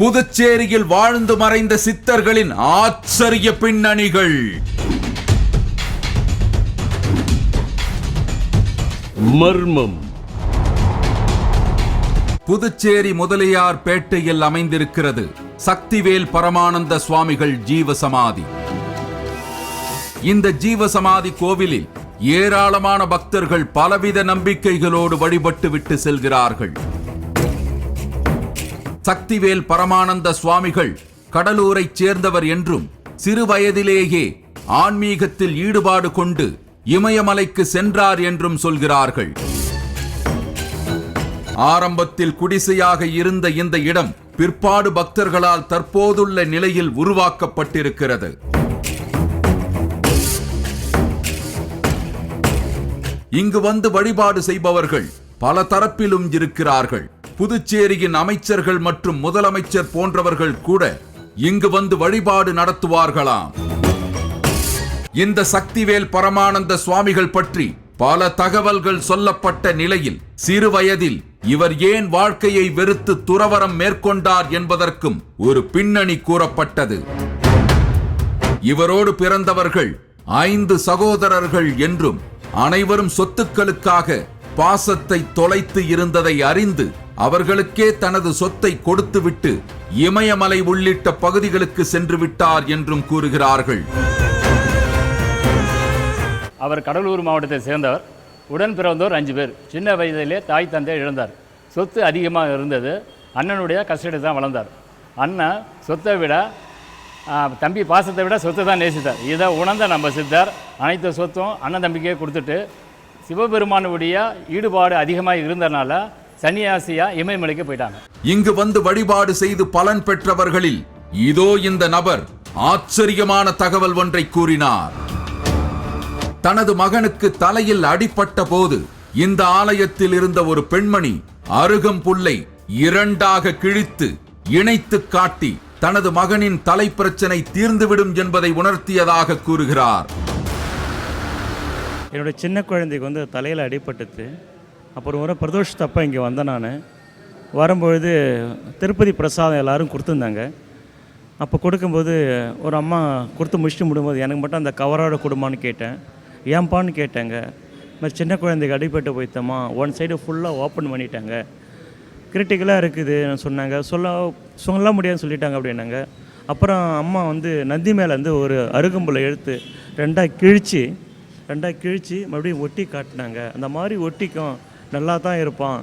புதுச்சேரியில் வாழ்ந்து மறைந்த சித்தர்களின் ஆச்சரிய பின்னணிகள். மர்மம். புதுச்சேரி முதலியார் பேட்டையில் அமைந்திருக்கிறது சக்திவேல் பரமானந்த சுவாமிகள் ஜீவசமாதி. இந்த ஜீவசமாதி கோவிலில் ஏராளமான பக்தர்கள் பலவித நம்பிக்கைகளோடு வழிபட்டு விட்டு செல்கிறார்கள். சக்திவேல் பரமானந்த சுவாமிகள் கடலூரைச் சேர்ந்தவர் என்றும் சிறுவயதிலேயே ஆன்மீகத்தில் ஈடுபாடு கொண்டு இமயமலைக்கு சென்றார் என்றும் சொல்கிறார்கள். ஆரம்பத்தில் குடிசையாக இருந்த இந்த இடம் பிற்பாடு பக்தர்களால் தற்போதுள்ள நிலையில் உருவாக்கப்பட்டிருக்கிறது. இங்கு வந்து வழிபாடு செய்பவர்கள் பல தரப்பிலும் இருக்கிறார்கள். புதுச்சேரியின் அமைச்சர்கள் மற்றும் முதலமைச்சர் போன்றவர்கள் கூட இங்கு வந்து வழிபாடு நடத்துவார்களாம். இந்த சக்திவேல் பரமானந்த சுவாமிகள் பற்றி பல தகவல்கள் சொல்லப்பட்ட நிலையில் சிறு வயதில் இவர் ஏன் வாழ்க்கையை வெறுத்து துறவரம் மேற்கொண்டார் என்பதற்கும் ஒரு பின்னணி கூறப்பட்டது. இவரோடு பிறந்தவர்கள் ஐந்து சகோதரர்கள் என்றும் அனைவரும் சொத்துக்களுக்காக பாசத்தை தொலைத்து இருந்ததை அறிந்து அவர்களுக்கே தனது சொத்தை கொடுத்துவிட்டு இமயமலை உள்ளிட்ட பகுதிகளுக்கு சென்று விட்டார் என்றும் கூறுகிறார்கள். அவர் கடலூர் மாவட்டத்தை சேர்ந்தவர். உடன் பிறந்தோர் அஞ்சு பேர். சின்ன வயதிலே தாய் தந்தை இழந்தார். சொத்து அதிகமாக இருந்தது. அண்ணனுடைய கஷ்டத்தை தான் வளர்ந்தார். அண்ணன் சொத்தை விட தம்பி பாசத்தை விட சொத்தை தான் நேசித்தார். இதை உணர்ந்த நம்ம சித்தார் அனைத்து சொத்தும் அண்ணன் தம்பிக்கே கொடுத்துட்டு சிவபெருமானுடைய ஈடுபாடு அதிகமாக இருந்தனால சன்னியாசியாக இமயமலைக்கு போயிட்டாங்க. இங்கு வந்து வழிபாடு செய்து பலன் பெற்றவர்களில் இதோ இந்த நபர் ஆச்சரியமான தகவல் ஒன்றை கூறினார். தனது மகனுக்கு தலையில் அடிபட்ட போது இந்த ஆலயத்தில் இருந்த ஒரு பெண்மணி அருகம்புல்லை இரண்டாக கிழித்து இணைத்து காட்டி தனது மகனின் தலை பிரச்சனை தீர்ந்துவிடும் என்பதை உணர்த்தியதாக கூறுகிறார். என்னோட சின்ன குழந்தைக்கு வந்து தலையில் அடிபட்டுச்சு. அப்புறம் ஒரு பிரதோஷத்தப்ப இங்கே வந்தேன் நான். வரும்பொழுது திருப்பதி பிரசாதம் எல்லோரும் கொடுத்துருந்தாங்க. அப்போ கொடுக்கும்போது ஒரு அம்மா கொடுத்து முடிச்சுட்டு முடியும்போது எனக்கு மட்டும் அந்த கவரோட கொடுமான்னு கேட்டேன். ஏன்ப்பான்னு கேட்டாங்க. மாதிரி சின்ன குழந்தைக்கு அடிபட்டு போய்த்தம்மா ஒன் சைடு ஃபுல்லாக ஓப்பன் பண்ணிட்டாங்க. கிரிட்டிக்கலாக இருக்குது சொன்னாங்க. சொல்ல சொல்ல முடியாதுன்னு சொல்லிட்டாங்க அப்படின்னாங்க. அப்புறம் அம்மா வந்து நந்தி மேலேருந்து ஒரு அருகம்புல எடுத்து ரெண்டாக கிழித்து ரெண்டாக கிழித்து மறுபடியும் ஒட்டி காட்டினாங்க. அந்த மாதிரி ஒட்டிக்கும். நல்லா தான் இருப்பான்.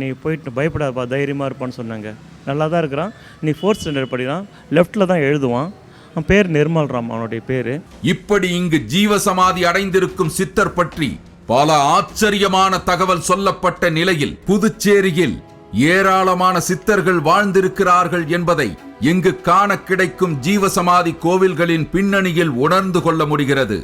நீ போயிட்டு பயப்படாதப்பா தைரியமாக இருப்பான்னு சொன்னாங்க. நல்லா தான் இருக்கிறான். நீ ஃபோர்த் ஸ்டாண்டர்ட் படிக்கிறான் லெஃப்ட்டில் தான் எழுதுவான். அவன் பேர் நிர்மல் ராம் அவனுடைய பேர். இப்படி இங்கு ஜீவசமாதி அடைந்திருக்கும் சித்தர் பற்றி பல ஆச்சரியமான தகவல் சொல்லப்பட்ட நிலையில் புதுச்சேரியில் ஏராளமான சித்தர்கள் வாழ்ந்திருக்கிறார்கள் என்பதை இங்கு காண கிடைக்கும் ஜீவசமாதி கோவில்களின் பின்னணியில் உணர்ந்து கொள்ள முடிகிறது.